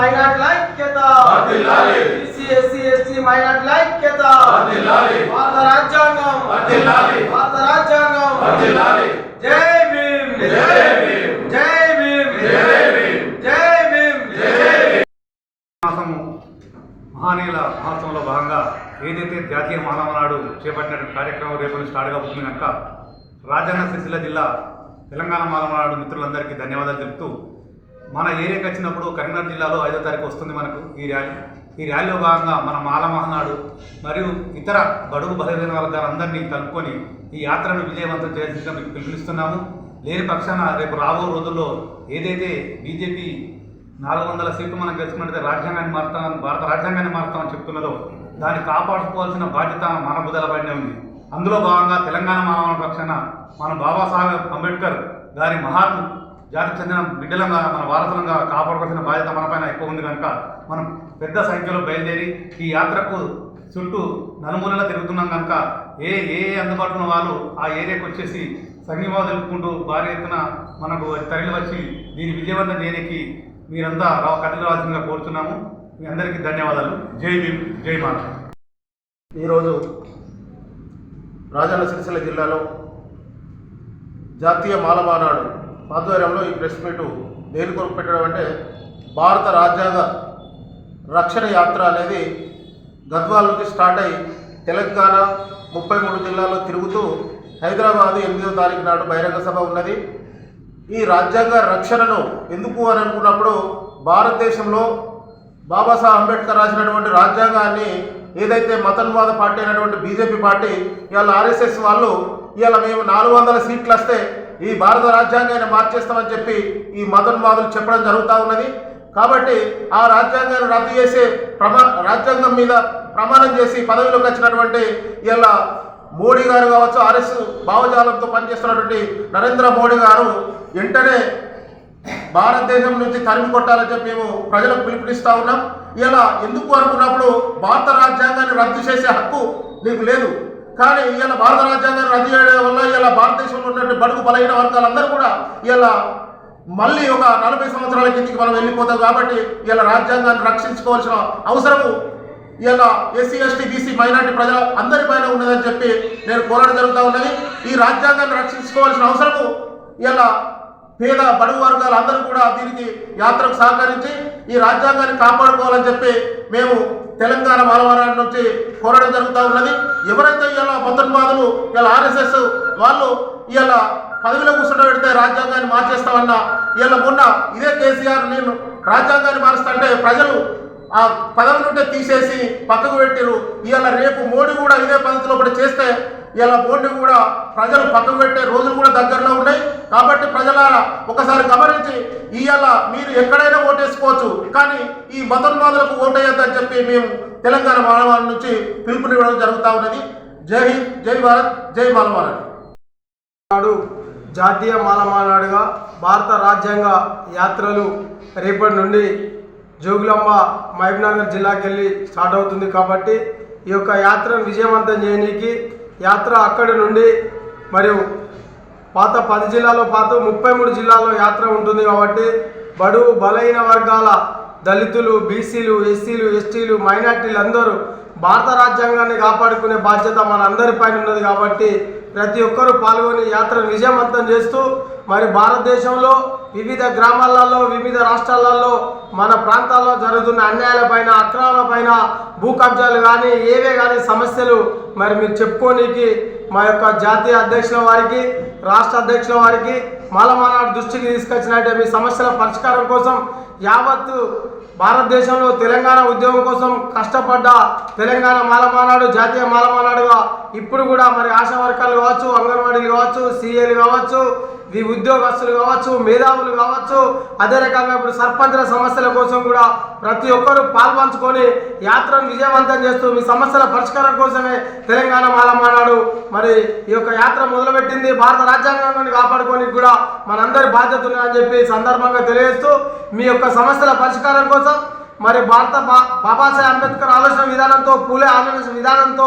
మైనార్టీల ఐక్యత. BC SC ST మైనార్టీల ఐక్యత. భారత రాజ్యాంగం. భారత రాజ్యాంగం. జై భీమ్ జై భీమ్. జై భీమ్ జై భీమ్. జై భీమ్ మాసము మహానీయుల మహోత్సవంలో భాగంగా ఏదైతే జాతీయ మానవ నాడు చేపట్టినటువంటి కార్యక్రమం రేపు నుంచి స్టార్ట్ కాబోతుంది కనుక రాజన్న సిరిసిల్ల జిల్లా తెలంగాణ మానవ నాడు మిత్రులందరికీ ధన్యవాదాలు తెలుపుతూ మన ఏరియాకి వచ్చినప్పుడు కరీంనగర్ జిల్లాలో ఐదో తారీఖు వస్తుంది మనకు ఈ ర్యాలీ. ఈ ర్యాలీలో భాగంగా మన మాలమహనాడు మరియు ఇతర బడుగు బలహీన వర్గాలందరినీ కలుపుకొని ఈ యాత్రను విజయవంతం చేయాల్సిందిగా మీకు పిలుపునిస్తున్నాము. లేని పక్షాన రేపు రాబో రోజుల్లో ఏదైతే బీజేపీ నాలుగు వందల సీట్లు మనం గెలుచుకున్నట్టే రాజ్యాంగాన్ని మారుతామని భారత రాజ్యాంగాన్ని మారుతామని చెప్తున్నదో దాన్ని కాపాడుకోవాల్సిన బాధ్యత మన బుధల పైనే ఉంది. అందులో భాగంగా తెలంగాణ మానవ పక్షాన మన బాబాసాహెబ్ అంబేద్కర్ గారి మహాత్మ జాతికి చెందిన బిడ్డలంగా మన వారసులంగా కాపాడుకోవాల్సిన బాధ్యత మనపైన ఎక్కువ ఉంది కనుక మనం పెద్ద సంఖ్యలో బయలుదేరి ఈ యాత్రకు చుట్టూ నలుమూలలా తిరుగుతున్నాం కనుక ఏ ఏ అందుబాటులో ఉన్న వాళ్ళు ఆ ఏరియాకి వచ్చేసి సంఘీభావం తెలుపుకుంటూ భారీ ఎత్తున మనకు తరలి వచ్చి దీని విజయవంతం చేయడానికి మీరంతా రా కథలు రావాల్సిందిగా కోరుతున్నాము. మీ అందరికీ ధన్యవాదాలు. జై భీమ్ జై మాత. ఈరోజు రాజన్న సిరిసిల్ల జిల్లాలో జాతీయ మాలమానాడు ఆధ్వర్యంలో ఈ ప్రెస్ మీటు దేని కొరకు పెట్టడం అంటే భారత రాజ్యాంగ రక్షణ యాత్ర అనేది గద్వాల నుంచి స్టార్ట్ అయ్యి తెలంగాణ ముప్పై మూడు జిల్లాల్లో తిరుగుతూ హైదరాబాద్ ఎనిమిదో తారీఖు నాడు బహిరంగ సభ ఉన్నది. ఈ రాజ్యాంగ రక్షణను ఎందుకు అని అనుకున్నప్పుడు భారతదేశంలో బాబాసాహెబ్ అంబేద్కర్ రాసినటువంటి రాజ్యాంగాన్ని ఏదైతే మతన్వాద పార్టీ అయినటువంటి బీజేపీ పార్టీ ఇవాళ ఆర్ఎస్ఎస్ వాళ్ళు ఇవాళ మేము నాలుగు వందల సీట్లు వస్తే ఈ భారత రాజ్యాంగాన్ని మార్చేస్తామని చెప్పి ఈ మతన్వాదులు చెప్పడం జరుగుతూ ఉన్నది. కాబట్టి ఆ రాజ్యాంగాన్ని రద్దు చేసే ప్రమా రాజ్యాంగం మీద ప్రమాణం చేసి పదవిలోకి వచ్చినటువంటి ఇలా మోడీ గారు కావచ్చు ఆర్ఎస్ భావజాలంతో పనిచేస్తున్నటువంటి నరేంద్ర మోడీ గారు వెంటనే భారతదేశం నుంచి తరిమి కొట్టాలని చెప్పి మేము ప్రజలకు పిలుపునిస్తా ఉన్నాం. ఇలా ఎందుకు అనుకున్నప్పుడు భారత రాజ్యాంగాన్ని రద్దు చేసే హక్కు నీకు లేదు. కానీ ఇవాళ భారత రాజ్యాంగాన్ని రద్దు చేయడం వల్ల ఇవాళ భారతదేశంలో ఉన్నటువంటి బడుగు బలహీన వర్గాలందరూ కూడా ఇవాళ మళ్ళీ ఒక నలభై సంవత్సరాల కిందికి మనం వెళ్ళిపోతాం కాబట్టి ఇలా రాజ్యాంగాన్ని రక్షించుకోవాల్సిన అవసరము ఇలా ఎస్సీ ఎస్టీ బీసీ మైనార్టీ ప్రజల అందరి పైన ఉన్నదని చెప్పి నేను కోరడం జరుగుతూ ఉన్నది. ఈ రాజ్యాంగాన్ని రక్షించుకోవాల్సిన అవసరము ఇలా పేద బడుగు వర్గాలు అందరూ కూడా దీనికి యాత్రకు సహకరించి ఈ రాజ్యాంగాన్ని కాపాడుకోవాలని చెప్పి మేము తెలంగాణ మానవరాన్ని నుంచి కోరడం జరుగుతూ ఉన్నది. ఎవరైతే ఇలా మొత్తన్వాదులు ఇలా ఆర్ఎస్ఎస్ వాళ్ళు ఇలా పదవిలో కూర్చుండబెడితే రాజ్యాంగాన్ని మార్చేస్తామన్నా ఇలా మొన్న ఇదే కేసీఆర్ నేను రాజ్యాంగాన్ని మారుస్తాంటే ప్రజలు ఆ పదవి నుండి తీసేసి పక్కకు పెట్టిరు ఇవాళ రేపు మోడీ కూడా ఇదే పద్ధతిలో కూడా చేస్తే ఇలా మోడీ కూడా ప్రజలు పక్కకు పెట్టే రోజులు కూడా దగ్గరలో ఉన్నాయి. కాబట్టి ప్రజలారా ఒకసారి గమనించి ఇవాళ మీరు ఎక్కడైనా ఓటేసుకోవచ్చు. కానీ ఈ మతోన్మాదులకు ఓటేయద్దని చెప్పి మేము తెలంగాణ మానవాళ్ళ నుంచి పిలుపునివ్వడం జరుగుతూ ఉన్నది. జై హింద్ జై భారత్ జై మానవాళి నాడు జాతీయ మాలమానాడుగా భారత రాజ్యాంగ యాత్రలు రేపటి నుండి జోగులాంబ మహబూబ్నగర్ జిల్లాకెళ్ళి స్టార్ట్ అవుతుంది కాబట్టి ఈ యొక్క యాత్రను విజయవంతం చేయడానికి యాత్ర అక్కడి నుండి మరియు పాత పది జిల్లాలో పాత ముప్పై మూడు జిల్లాల్లో యాత్ర ఉంటుంది కాబట్టి బడుగు బలహీన వర్గాల దళితులు బీసీలు ఎస్సీలు ఎస్టీలు మైనార్టీలు అందరూ భారత రాజ్యాంగాన్ని కాపాడుకునే బాధ్యత మనందరిపైన ఉన్నది కాబట్టి ప్రతి ఒక్కరూ పాల్గొని యాత్రను విజయవంతం చేస్తూ మరి భారతదేశంలో వివిధ గ్రామాలలో వివిధ రాష్ట్రాలలో మన ప్రాంతాల్లో జరుగుతున్న అన్యాయాలపైన అక్రమాలపైన భూ కబ్జాలు కానీ ఏవే కానీ సమస్యలు మరి మీరు చెప్పుకోనికి మా యొక్క జాతీయ అధ్యక్షుల వారికి రాష్ట్ర అధ్యక్షుల వారికి మాలమానాడు దృష్టికి తీసుకొచ్చినట్టే మీ సమస్యల పరిష్కారం కోసం యావత్తు భారతదేశంలో తెలంగాణ ఉద్యమం కోసం కష్టపడ్డ తెలంగాణ మాలమానాడు జాతీయ మాలమానాడుగా ఇప్పుడు కూడా మరి ఆశా వర్కర్లు కావచ్చు అంగన్వాడీలు కావచ్చు సీఏలు కావచ్చు ఈ ఉద్యోగస్తులు కావచ్చు మేధావులు కావచ్చు అదే రకంగా ఇప్పుడు సర్పంచుల సమస్యల కోసం కూడా ప్రతి ఒక్కరూ పాల్పంచుకొని యాత్రను విజయవంతం చేస్తూ మీ సమస్యల పరిష్కారం కోసమే తెలంగాణ మాలమానాడు. మరి ఈ యొక్క యాత్ర మొదలుపెట్టింది భారత రాజ్యాంగాన్ని కాపాడుకోనికి కూడా మనందరి బాధ్యత ఉన్నాయని చెప్పి సందర్భంగా తెలియజేస్తూ మీ యొక్క సమస్యల పరిష్కారం కోసం మరి భారత బా బాబాసాహెబ్ అంబేద్కర్ ఆలోచన విధానంతో పూలే ఆలోచన విధానంతో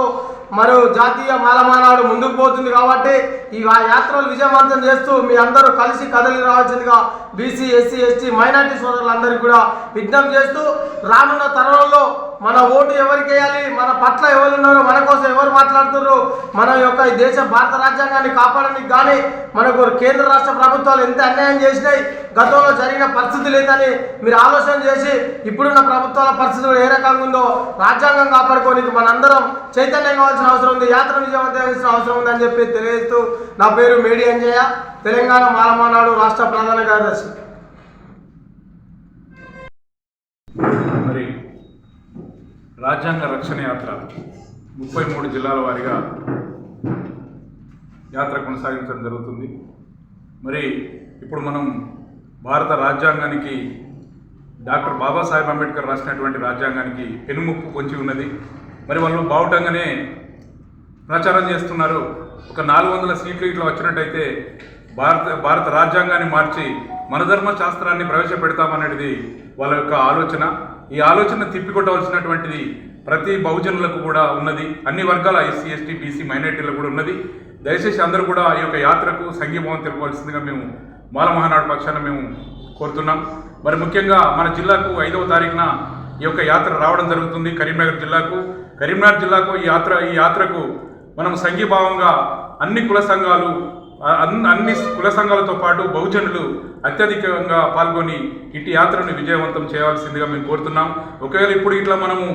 మరో జాతీయ మాలమానాడు ముందుకు పోతుంది కాబట్టి ఈ ఆ యాత్రలు విజయవంతం చేస్తూ మీ అందరూ కలిసి కదలి రావాల్సిందిగా బీసీ ఎస్సీ ఎస్టీ మైనార్టీ సోదరులందరికీ కూడా విజ్ఞప్తి చేస్తూ రానున్న తరుణంలో మన ఓటు ఎవరికి వేయాలి? మన పట్ల ఎవరు ఉన్నారో మన కోసం ఎవరు మాట్లాడుతున్నారు మన యొక్క ఈ దేశ భారత రాజ్యాంగాన్ని కాపాడడానికి కానీ మనకు కేంద్ర రాష్ట్ర ప్రభుత్వాలు ఎంత అన్యాయం చేసినాయి? గతంలో జరిగిన పరిస్థితులు లేదని మీరు ఆలోచన చేసి ఇప్పుడున్న ప్రభుత్వాల పరిస్థితులు ఏ రకంగా ఉందో రాజ్యాంగం కాపాడుకోనికి మనందరం చైతన్యం కావాల్సిన అవసరం ఉంది. యాత్ర విజయవంతం చేయాల్సిన అవసరం అని చెప్పి తెలియజేస్తూ నా పేరు మేడి అంజయ్య తెలంగాణ మాలమానాడు రాష్ట్ర ప్రధాన కార్యదర్శి. మరి రాజ్యాంగ రక్షణ యాత్ర ముప్పై మూడు జిల్లాల వారీగా యాత్ర కొనసాగించడం జరుగుతుంది. మరి ఇప్పుడు మనం భారత రాజ్యాంగానికి డాక్టర్ బాబాసాహెబ్ అంబేద్కర్ రాసినటువంటి రాజ్యాంగానికి పెనుముప్పు పొంచి ఉన్నది. మరి వాళ్ళు బావుటంగానే ప్రచారం చేస్తున్నారు. ఒక నాలుగు వందల సీట్లు ఇట్లా వచ్చినట్టయితే భారత భారత రాజ్యాంగాన్ని మార్చి మనధర్మ శాస్త్రాన్ని ప్రవేశపెడతామనేది వాళ్ళ యొక్క ఆలోచన. ఈ ఆలోచన తిప్పికొట్టవలసినటువంటిది ప్రతి బహుజనులకు కూడా ఉన్నది. అన్ని వర్గాల ఎస్సీ ఎస్టీ బీసీ మైనార్టీలకు కూడా ఉన్నది. దయచేసి అందరూ కూడా ఈ యొక్క యాత్రకు సంఘీభావం తెలుపవలసిందిగా మేము మాల మహానాడు పక్షాన మేము కోరుతున్నాం. మరి ముఖ్యంగా మన జిల్లాకు ఐదవ తారీఖున ఈ యొక్క యాత్ర రావడం జరుగుతుంది కరీంనగర్ జిల్లాకు. కరీంనగర్ జిల్లాకు ఈ యాత్ర ఈ యాత్రకు మనం సంఘీభావంగా అన్ని కుల సంఘాలు అన్ని కుల సంఘాలతో పాటు బహుజనులు అత్యధికంగా పాల్గొని ఇటు యాత్రను విజయవంతం చేయవలసిందిగా మేము కోరుతున్నాం. ఒకవేళ ఇప్పుడు ఇట్లా మనము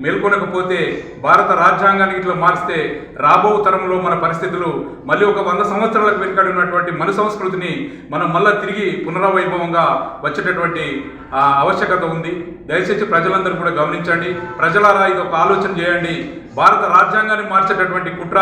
మేల్కొనకపోతే భారత రాజ్యాంగాన్ని ఇట్లా మార్స్తే రాబో తరంలో మన పరిస్థితులు మళ్ళీ ఒక వంద సంవత్సరాలకు వెనుకడి ఉన్నటువంటి మన సంస్కృతిని మనం మళ్ళీ తిరిగి పునరావైభవంగా వచ్చేటటువంటి ఆవశ్యకత ఉంది. దయచేసి ప్రజలందరూ కూడా గమనించండి. ప్రజలారా ఇది ఒక ఆలోచన చేయండి. భారత రాజ్యాంగాన్ని మార్చేటటువంటి కుట్ర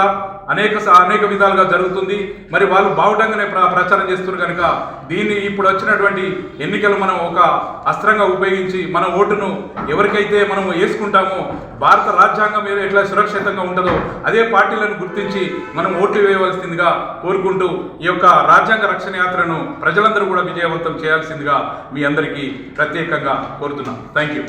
అనేక స- అనేక విధాలుగా జరుగుతుంది. మరి వాళ్ళు బావుటంగానే ప్ర ప్రచారం చేస్తున్నారు కనుక దీన్ని ఇప్పుడు వచ్చినటువంటి ఎన్నికలు మనం ఒక అస్త్రంగా ఉపయోగించి మన ఓటును ఎవరికైతే మనం వేసుకుంటామో భారత రాజ్యాంగం మీద ఎట్లా సురక్షితంగా ఉంటుందో అదే పార్టీలను గుర్తించి మనం ఓట్లు వేయవలసిందిగా కోరుకుంటూ ఈ యొక్క రాజ్యాంగ రక్షణ యాత్రను ప్రజలందరూ కూడా విజయవంతం చేయాల్సిందిగా మీ అందరికీ ప్రత్యేకంగా కోరుతున్నాం. Thank you